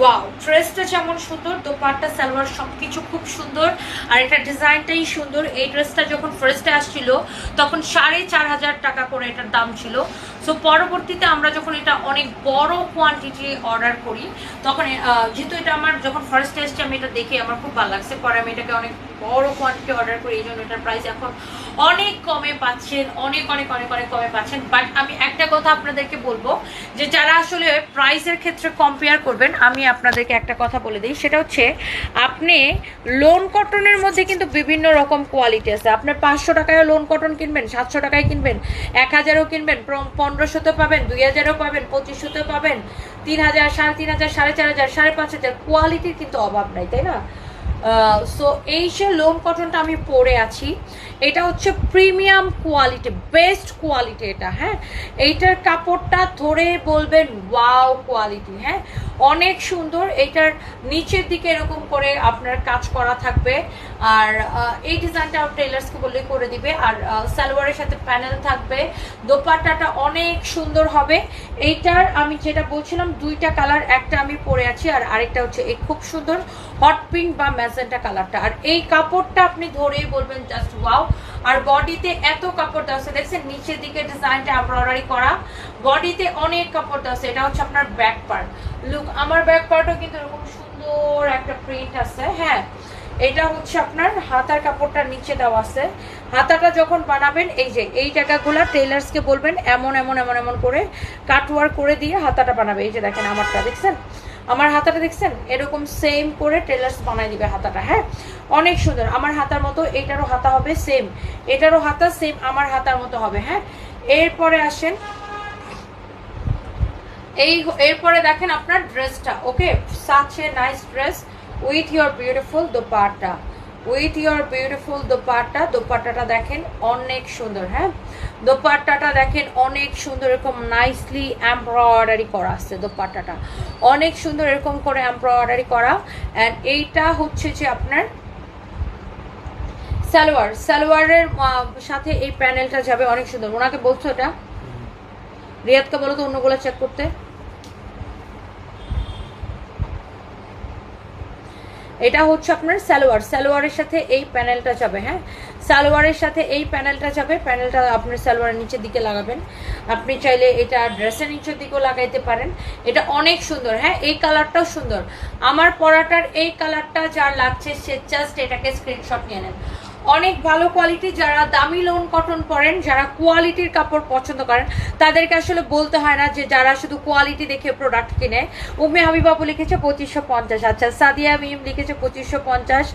Wow ড্রেসটা যেমন সুন্দর, দোপাট্টা, সালোয়ার সব কিছু খুব সুন্দর। আর এটা ডিজাইনটাই সুন্দর। এই ড্রেসটা যখন ফার্স্টে আসছিল, তখন সাড়ে চার হাজার টাকা করে এটার দাম ছিল। সো পরবর্তীতে আমরা যখন এটা অনেক বড় কোয়ান্টিটি অর্ডার করি, তখন যেহেতু এটা আমার যখন ফার্স্ট এসছে আমি এটা দেখে আমার খুব ভালো লাগছে, পরে আমি এটাকে অনেক বড় কোয়ান্টিটি অর্ডার করি, এই জন্য এটার প্রাইস এখন অনেক কমে পাচ্ছেন, অনেক অনেক অনেক অনেক কমে পাচ্ছেন। বাট আমি একটা কথা আপনাদেরকে বলব, যে যারা আসলে প্রাইসের ক্ষেত্রে কম্পেয়ার করবেন, আমি আপনাদেরকে একটা কথা বলে দিই, সেটা হচ্ছে আপনি লোন কটনের মধ্যে কিন্তু বিভিন্ন রকম কোয়ালিটি আছে। আপনার পাঁচশো টাকায় লোন কটন কিনবেন, সাতশো টাকায় কিনবেন, এক হাজারও কিনবেন পনেরোশোতে পাবেন, দুই হাজারও পাবেন, পঁচিশশোতে পাবেন, তিন হাজার, সাড়ে তিন হাজার, সাড়ে চার হাজার, সাড়ে পাঁচ হাজার কোয়ালিটির কিন্তু অভাব নাই, তাই না? সো এই সে লোম কটনটা আমি পরে আছি। এটা হচ্ছে প্রিমিয়াম কোয়ালিটি বেস্ট কোয়ালিটি এটা হ্যাঁ? এইটার কাপড়টা ধরে বলবেন ওয়াও কোয়ালিটি হ্যাঁ? অনেক সুন্দর এইটার নিচের দিকে এরকম করে আপনার কাজ করা থাকবে। আর এই ডিজাইনটা টেলার্সকে বললে করে দিবে। আর সালোয়ারের সাথে প্যানেল থাকবে। দোপাট্টাটা অনেক সুন্দর হবে। এইটার আমি যেটা বলছিলাম, দুইটা কালার একটা আমি পরে আছি, আর আরেকটা হচ্ছে এই খুব সুন্দর হট পিঙ্ক বা ম্যাজেন্টা কালারটা আর এই কাপড়টা আপনি ধরেই বলবেন জাস্ট ওয়াও আর বডিতে এত কাপড় দেওয়া আছে। দেখছেন, নিচের দিকে ডিজাইনটা এমব্রয়ডারি করা। বডিতে অনেক কাপড় দেওয়া আছে। এটা হচ্ছে আপনার ব্যাক পার্ট। লুক, আমার ব্যাক পার্টও কিন্তু এরকম সুন্দর একটা প্রিন্ট আছে। হ্যাঁ এটা হচ্ছে আপনার হাতার কাপড়টা নিচে দেওয়া আছে। হাতাটা যখন বানাবেন, এই যে, এই জায়গাগুলো টেলার্সকে বলবেন, এমন এমন এমন এমন করে কাটওয়ার করে দিয়ে হাতাটা বানাবে। এই যে দেখেন আমারটা, দেখছেন? আমার হাতাটা দেখছেন? এরকম সেম করে টেলার্স বানাই দিবে হাতাটা হ্যাঁ? অনেক সুন্দর। আমার হাতার মতো এটারও হাতা হবে সেম এটারও হাতা সেম আমার হাতার মতো হবে হ্যাঁ? এরপরে আসেন। এই এরপরে দেখেন আপনার ড্রেসটা okay? Such a nice dress with your beautiful dupatta with your beautiful dupatta দোপাট্টাটা দেখেন অনেক সুন্দর হ্যাঁ? দোপাট্টাটা দেখেন অনেক সুন্দর এরকম নাইসলি এমব্রয়ডারি করা আছে দোপাট্টাটা। অনেক সুন্দর এরকম করে এমব্রয়ডারি করা। অ্যান্ড এইটা হচ্ছে যে আপনার সালোয়ার। সালোয়ারের সাথে এই প্যানেলটা যাবে অনেক সুন্দর। ওনাকে বলছো এটা? রিয়াদকে বলো তো অন্যগুলো চেক করতে। এটা হচ্ছে আপনার সালোয়ার। সালোয়ারের সাথে এই প্যানেলটা যাবে হ্যাঁ? সালোয়ারের সাথে এই প্যানেলটা যাবে। প্যানেলটা আপনার সালোয়ারের নিচের দিকে লাগাবেন। আপনি চাইলে এটা ড্রেসের নিচের দিকেও লাগাইতে পারেন। এটা অনেক সুন্দর হ্যাঁ? এই কালারটাও সুন্দর। আমার পরাটার এই কালারটা যার লাগছে, সে জাস্ট এটাকে স্ক্রিনশট নিয়ে নেন। অনেক ভালো কোয়ালিটি যারা দামি লোন কটন পরেন, যারা কোয়ালিটির কাপড় পছন্দ করেন, তাদেরকে আসলে বলতে হয় না যে যারা শুধু কোয়ালিটি দেখে প্রোডাক্ট কিনে। উম্মে হাবিবাবু লিখেছে পঁচিশশো পঞ্চাশ। আচ্ছা সাদিয়া মিম লিখেছে পঁচিশশো পঞ্চাশ।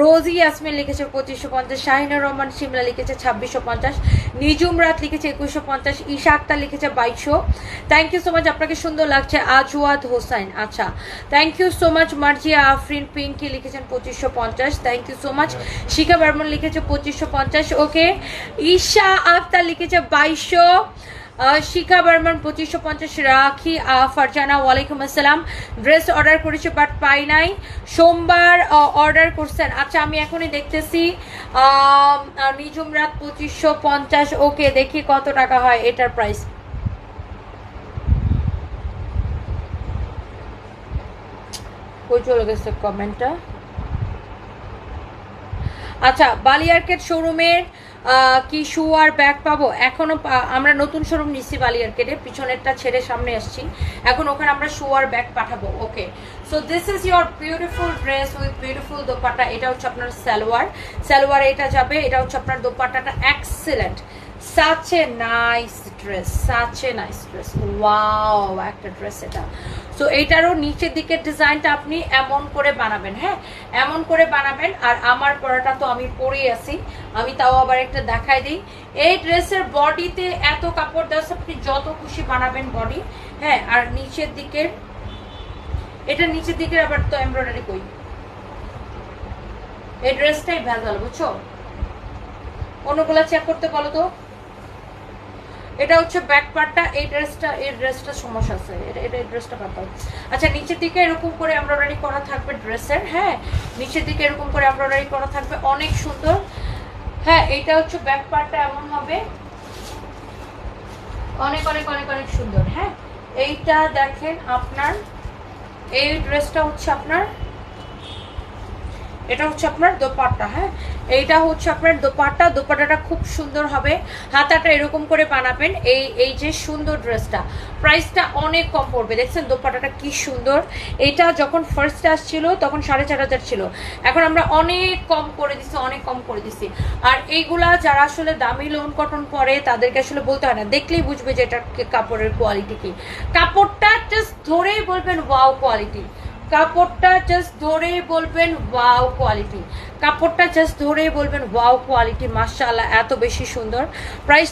রোজি ইয়াসমিন লিখেছে পঁচিশশো পঞ্চাশ। শাহিনুর রহমান সিমলা লিখেছে ছাব্বিশশো পঞ্চাশ। নিজুম রাত লিখেছে একুশশো পঞ্চাশ। ঈশা আক্তার লিখেছে বাইশশো। থ্যাংক ইউ সো মাচ আপনাকে সুন্দর লাগছে আজওয়াদ হোসাইন আচ্ছা thank you so much Marzia Afrin Pinky লিখেছেন পঁচিশশো পঞ্চাশ। Thank you so much Shikha Barman লিখেছে পঁচিশশো পঞ্চাশ, ওকে। ঈশা আক্তার লিখেছে বাইশশো। শিখা বর্মন পঁচিশশো পঞ্চাশ, রাখি ফারজানা, ওয়ালাইকুম আসসালাম। ড্রেস অর্ডার করেছে, বাট পাই নাই। সোমবার অর্ডার করছেন। আচ্ছা আমি এখনই দেখতেছি। নিজুম রাত পঁচিশশো পঞ্চাশ, ওকে, দেখি কত টাকা হয় এটার প্রাইস। কই চলে গেছে কমেন্টটা? আচ্ছা বালিয়ার্কেট শোরুমের কি শু আর ব্যাগ পাবো? এখনও আমরা নতুন শোরুম নিচ্ছি বালিয়ার্কেটে পিছনেরটা ছেড়ে সামনে আসছি এখন ওখানে আমরা শু আর ব্যাগ পাঠাবো okay so this is your beautiful dress with beautiful dupatta, এটা হচ্ছে আপনার সালোয়ার। সালোয়ার এটা যাবে, এটা হচ্ছে আপনার দোপাট্টাটা excellent such a nice dress such a nice dress wow একটা ড্রেস এটা। সো এইটারও নিচের দিকের ডিজাইনটা আপনি এমন করে বানাবেন হ্যাঁ? এমন করে বানাবেন, আর আমার পরাটা তো আমি পরেই আছি। আমি তাও আবার একটা দেখাই দিই। এই ড্রেসের বডিতে এত কাপড় দেওয়া আপনি যত খুশি বানাবেন বডি হ্যাঁ? আর নিচের দিকের, এটা নিচের দিকের আবার তো এমব্রয়ডারি কই? এই ড্রেসটাই ভেজাল, বুঝছ? অন্যগুলা চেক করতে বলো তো। এটা হচ্ছে ব্যাক পার্টটা এই ড্রেসটা এই ড্রেসটা সমস্যা আছে। এটা এই ড্রেসটা পাতা আচ্ছা নিচের দিকে এরকম করে এমব্রয়ডারি করা থাকবে ড্রেসের হ্যাঁ? নিচের দিকে এরকম করে এমব্রয়ডারি করা থাকবে, অনেক সুন্দর। হ্যাঁ এটা হচ্ছে ব্যাক পার্টটা এমন হবে। অনেক অনেক অনেক অনেক সুন্দর হ্যাঁ? এইটা দেখেন আপনার, এই ড্রেসটা হচ্ছে আপনার এটা হচ্ছে আপনার দোপাট্টা হ্যাঁ? এইটা হচ্ছে আপনার দোপাট্টা। দোপাট্টাটা খুব সুন্দর হবে। হাতাটা এরকম করে বানাবেন। এই এই যে সুন্দর ড্রেসটা। প্রাইসটা অনেক কম পড়বে। দেখছেন দোপাট্টাটা কি সুন্দর। এটা যখন ফার্স্ট আসছিল, তখন সাড়ে চার হাজার ছিল। এখন আমরা অনেক কম করে দিছি, অনেক কম করে দিছি। আর এইগুলা যারা আসলে দামি লোন কটন পরে, তাদেরকে আসলে বলতে হয় না। দেখলেই বুঝবে যে এটা কাপড়ের কোয়ালিটি কি। কাপড়টা জাস্ট ধরেই বলবেন ওয়াও কোয়ালিটি কাপড়টা জাস্ট ধরে বলবেন ওয়াও কোয়ালিটি কাপড়টা জাস্ট ধরে বলবেন ওয়াও কোয়ালিটি মাসা এত বেশি সুন্দর। প্রাইস